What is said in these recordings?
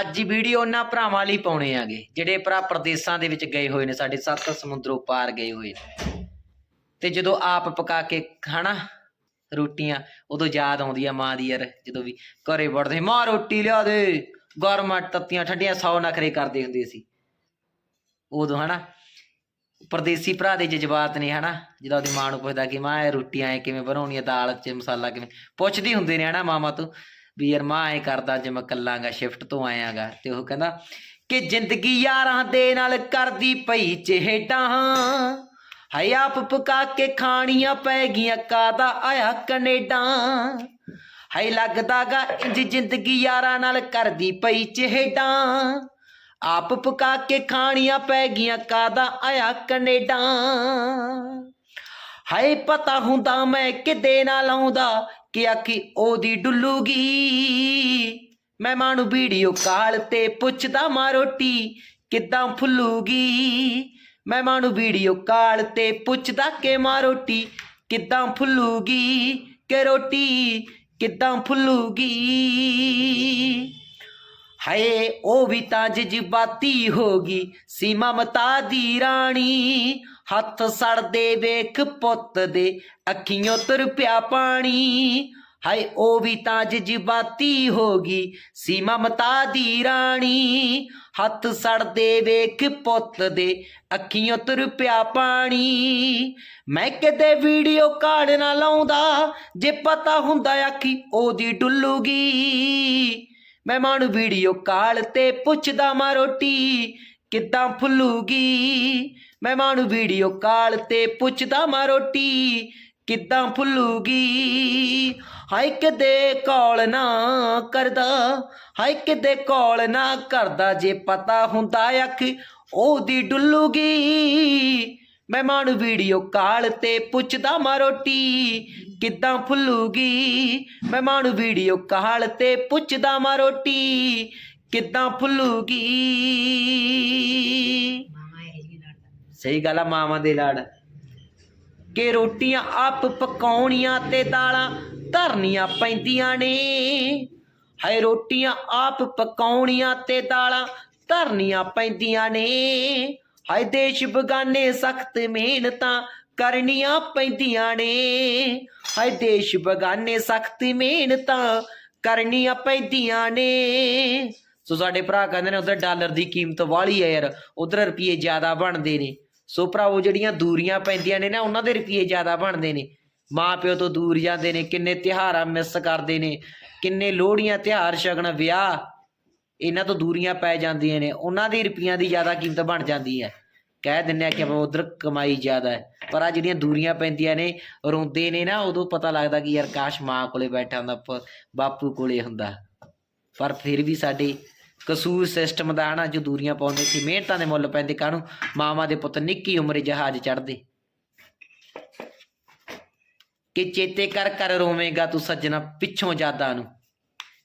ਅੱਜ ਵੀਡੀਓ ਉਹਨਾਂ ਭਰਾਵਾਂ ਲਈ ਪਾਉਣੇ ਆਗੇ, ਜਿਹੜੇ ਭਰਾ ਪ੍ਰਦੇਸ਼ਾਂ ਦੇ ਵਿੱਚ ਗਏ ਹੋਏ ਨੇ, ਸਾਡੇ ਸੱਤ ਸਮੁੰਦਰੋਂ ਪਾਰ ਗਏ ਹੋਏ ਨੇ। ਤੇ ਜਦੋਂ ਆਪ ਪਕਾ ਕੇ ਖਾਣਾ, ਰੋਟੀਆਂ, ਉਦੋਂ ਯਾਦ ਆਉਂਦੀ ਆ ਮਾਂ ਦੀ ਯਾਰ, ਜਦੋਂ ਵੀ ਘਰੇ ਵੜਦੇ, ਮਾਂ, ਰੋਟੀ ਲਿਆ ਦੇ। ਗਰਮਾਂ ਤੱਤੀਆਂ ਠੰਡੀਆਂ, ਸੌ ਨਖਰੇ ਕਰਦੇ ਹੁੰਦੇ ਸੀ। ਉਦੋਂ ਹਨਾ, ਪਰਦੇਸੀ ਭਰਾ ਦੇ ਜਜ਼ਬਾਤ ਨੇ ਹਨਾ, ਜਦੋਂ ਉਹਦੀ ਮਾਂ ਨੂੰ ਪੁੱਛਦਾ ਕਿ, ਮਾਂ, ਇਹ ਰੋਟੀਆਂ ਐ ਕਿਵੇਂ ਬਣਾਉਣੀਆਂ, ਦਾਲ ਚ ਮਸਾਲਾ ਕਿਵੇਂ? ਪੁੱਛਦੀ ਹੁੰਦੇ ਨੇ ਹਨਾ ਮਾਮਾ ਤੋਂ। ਵੀ ਯਾਰ ਮਾਂ ਐ ਕਰਦਾ ਜੇ ਮੈਂ ਕੱਲਾਂਗਾ ਸ਼ਿਫਟ ਤੋਂ ਆਇਆਗਾ ਤੇ ਉਹ ਕਹਿੰਦਾ ਕਿ ਜ਼ਿੰਦਗੀ ਯਾਰਾਂ ਦੇ ਨਾਲ ਕਰਦੀ ਪਈ ਚਿਹਟਾਂ। ਹਾਏ, ਆਪ ਪਕਾ ਕੇ ਖਾਣੀਆਂ ਪੈ ਗਈਆਂ ਕਾਦਾ ਆਇਆ ਕੈਨੇਡਾ। ਹਾਏ, ਲੱਗਦਾਗਾ ਇੰਜ ਜ਼ਿੰਦਗੀ ਯਾਰਾਂ ਨਾਲ ਕਰਦੀ ਪਈ ਚਿਹਟਾਂ। ਆਪ ਪਕਾ ਕੇ ਖਾਣੀਆਂ ਪੈ ਗਈਆਂ ਕਾਦਾ ਆਇਆ ਕੈਨੇਡਾ। ਹਾਏ ਪਤਾ ਹੁੰਦਾ ਮੈਂ ਕਿਤੇ ਨਾਲ ਆਉਂਦਾ ਕਿ ਆਖੀ ਉਹਦੀ ਡੁੱਲੂਗੀ। ਮੈਂ ਮਾਂ ਵੀਡੀਓ ਕਾਲ ਤੇ ਪੁੱਛਦਾ ਮਾਂ ਰੋਟੀ ਕਿੱਦਾਂ ਫੁੱਲੂਗੀ। ਮੈਂ ਮਾਂ ਨੂੰ ਵੀਡੀਓ ਕਾਲ ਤੇ ਪੁੱਛਦਾ ਕਿ ਮਾਂ ਰੋਟੀ ਕਿੱਦਾਂ ਫੁੱਲੂਗੀ, ਕਿ ਰੋਟੀ ਕਿੱਦਾਂ ਫੁੱਲੂਗੀ। ਹਏ, ਉਹ ਵੀ ਤਾਂ ਜਜ਼ਬਾਤੀ ਹੋਗੀ ਸੀਮਾ ਮਤਾ ਦੀ ਰਾਣੀ, ਹੱਥ ਸੜਦੇ ਵੇਖ ਪੁੱਤ ਦੇ ਅੱਖੀਆਂ ਤੁਰ ਪਿਆ ਪਾਣੀ। ਹਾਏ, ਉਹ ਵੀ ਤਾਂ ਜਜ਼ਬਾਤੀ ਹੋਗੀ ਸੀਮਾ ਮਤਾ ਦੀ ਰਾਣੀ, ਹੱਥ ਸੜਦੇ ਵੇਖ ਪੁੱਤ ਦੇ ਅੱਖੀਆਂ ਤੁਰ ਪਿਆ ਪਾਣੀ। ਮੈਂ ਕਿਤੇ ਵੀਡੀਓ ਕਾਲ ਨਾ ਲਾਉਂਦਾ, ਜੇ ਪਤਾ ਹੁੰਦਾ ਆਖੀ ਉਹਦੀ ਡੁੱਲੂਗੀ। ਮੈਂ ਮਾਂ ਵੀਡੀਓ ਕਾਲ ਤੇ ਪੁੱਛਦਾ ਮਾਂ ਰੋਟੀ, ਕਿੱਦਾਂ ਫੁੱਲੂਗੀ? ਮੈਂ ਮਾਂ ਵੀਡੀਓ ਕਾਲ ਤੇ ਪੁੱਛਦਾ ਮਾਂ ਰੋਟੀ, ਕਿੱਦਾਂ ਫੁੱਲੂਗੀ? ਹਾਏ ਕਿਤੇ ਕਾਲ ਨਾ ਕਰਦਾ, ਹਾਏ ਕਿਤੇ ਕਾਲ ਨਾ ਕਰਦਾ, ਜੇ ਪਤਾ ਹੁੰਦਾ ਅੱਖ ਉਹਦੀ ਡੁੱਲੂਗੀ। ਮੈਂ ਮਾਂ ਨੂੰ ਵੀਡੀਓ ਕਾਲ ਤੇ ਪੁੱਛਦਾ ਮਾਂ ਰੋਟੀ ਕਿੱਦਾਂ ਫੁੱਲੂਗੀ? ਮੈਂ ਮਾਂ ਨੂੰ ਵੀਡੀਓ ਕਾਲ ਤੇ ਪੁੱਛਦਾ ਮਾਂ ਰੋਟੀ ਕਿੱਦਾਂ ਫੁੱਲੂਗੀ? ਸਹੀ ਗੱਲ ਆ ਮਾਵਾਂ ਦੇ ਲਾੜ। ਕਿ ਰੋਟੀਆਂ ਆਪ ਪਕਾਉਣੀਆਂ ਤੇ ਦਾਲਾਂ ਧਰਨੀਆਂ ਪੈਂਦੀਆਂ ਨੇ। ਹਾਏ ਰੋਟੀਆਂ ਆਪ ਪਕਾਉਣੀਆਂ ਤੇ ਦਾਲਾਂ ਧਰਨੀਆਂ ਪੈਂਦੀਆਂ ਨੇ। ਹਾਏ ਦੇਸ਼ ਬਗਾਨੇ ਸਖਤ ਮਿਹਨਤਾਂ ਕਰਨੀਆਂ ਪੈਂਦੀਆਂ ਨੇ। ਹਾਏ ਦੇਸ਼ ਬਗਾਨੇ ਸਖਤ ਮਿਹਨਤਾਂ ਕਰਨੀਆਂ ਪੈਂਦੀਆਂ ਨੇ। ਸੋ ਸਾਡੇ ਭਰਾ ਕਹਿੰਦੇ ਨੇ ਉਧਰ ਡਾਲਰ ਦੀ ਕੀਮਤ ਵਾਲੀ ਹੈ ਯਾਰ, ਉਧਰ ਰੁਪਏ ਜ਼ਿਆਦਾ ਬਣਦੇ ਨੇ। ਸੋ ਭਰਾਵੋ ਜਿਹੜੀਆਂ ਦੂਰੀਆਂ ਪੈਂਦੀਆਂ ਨੇ ਨਾ, ਉਹਨਾਂ ਦੇ ਰੁਪਏ ਜ਼ਿਆਦਾ ਬਣਦੇ ਨੇ। ਮਾਂ ਪਿਓ ਤੋਂ ਦੂਰ ਜਾਂਦੇ ਨੇ, ਕਿੰਨੇ ਤਿਉਹਾਰਾਂ ਮਿਸ ਕਰਦੇ ਨੇ, ਕਿੰਨੇ ਲੋਹੜੀਆਂ ਤਿਉਹਾਰ ਸ਼ਗਨ ਵਿਆਹ, ਇਹਨਾਂ ਤੋਂ ਦੂਰੀਆਂ ਪੈ ਜਾਂਦੀਆਂ ਨੇ, ਉਹਨਾਂ ਦੀ ਰੁਪਈਆਂ ਦੀ ਜ਼ਿਆਦਾ ਕੀਮਤ ਬਣ ਜਾਂਦੀ ਹੈ। ਕਹਿ ਦਿੰਨੇ ਆ ਕਿ ਆਪਾਂ ਉਧਰ ਕਮਾਈ ਜ਼ਿਆਦਾ ਹੈ। ਪਰ ਆ ਜਿਹੜੀਆਂ ਦੂਰੀਆਂ ਪੈਂਦੀਆਂ ਨੇ, ਰੋਂਦੇ ਨੇ ਨਾ, ਉਦੋਂ ਪਤਾ ਲੱਗਦਾ ਕਿ ਯਾਰ ਕਾਸ਼ ਮਾਂ ਕੋਲੇ ਬੈਠਾ ਹੁੰਦਾ ਬਾਪੂ ਕੋਲੇ ਹੁੰਦਾ। ਪਰ ਫਿਰ ਵੀ ਸਾਡੇ ਕਸੂਰ ਸਿਸਟਮ ਦਾ ਹਨਾ ਜੋ ਦੂਰੀਆਂ ਪਾਉਂਦੇ ਸੀ, ਮਿਹਨਤਾਂ ਦੇ ਮੁੱਲ ਪੈਂਦੇ, ਕਾਹਨੂੰ? ਮਾਵਾਂ ਦੇ ਪੁੱਤ ਨਿੱਕੀ ਉਮਰੇ ਜਹਾਜ਼ ਚੜਦੇ ਕਿ ਚੇਤੇ ਕਰ ਕਰ ਰੋਵੇਂਗਾ ਤੂੰ ਸੱਜਣਾ ਪਿੱਛੋਂ ਜਾਦਾ ਨੂੰ।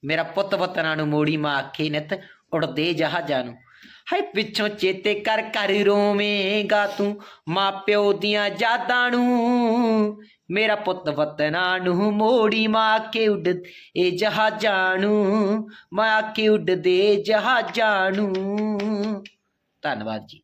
ਮੇਰਾ ਪੁੱਤ ਵਤਨਾਂ ਨੂੰ ਮੋੜੀ ਮਾਂ ਆਖੇ, ਨਿਤ ਉੜਦੇ ਜਹਾਜ਼ਾਂ ਨੂੰ। ਹਾਏ ਪਿੱਛੋਂ ਚੇਤੇ ਕਰ ਕਰ ਰੋਵੇਂਗਾ ਤੂੰ ਮਾਪਿਓ ਦੀਆਂ ਯਾਦਾਂ ਨੂੰ। ਮੇਰਾ ਪੁੱਤ ਵਤਨਾਂ ਨੂੰ ਮੋੜੀ ਮਾਂ ਕੇ ਉੱਡ ਇਹ ਜਹਾਜ਼ਾਂ ਨੂੰ। ਮਾ ਕੇ ਉੱਡਦੇ ਜਹਾਜ਼ਾਂ ਨੂੰ। ਧੰਨਵਾਦ ਜੀ।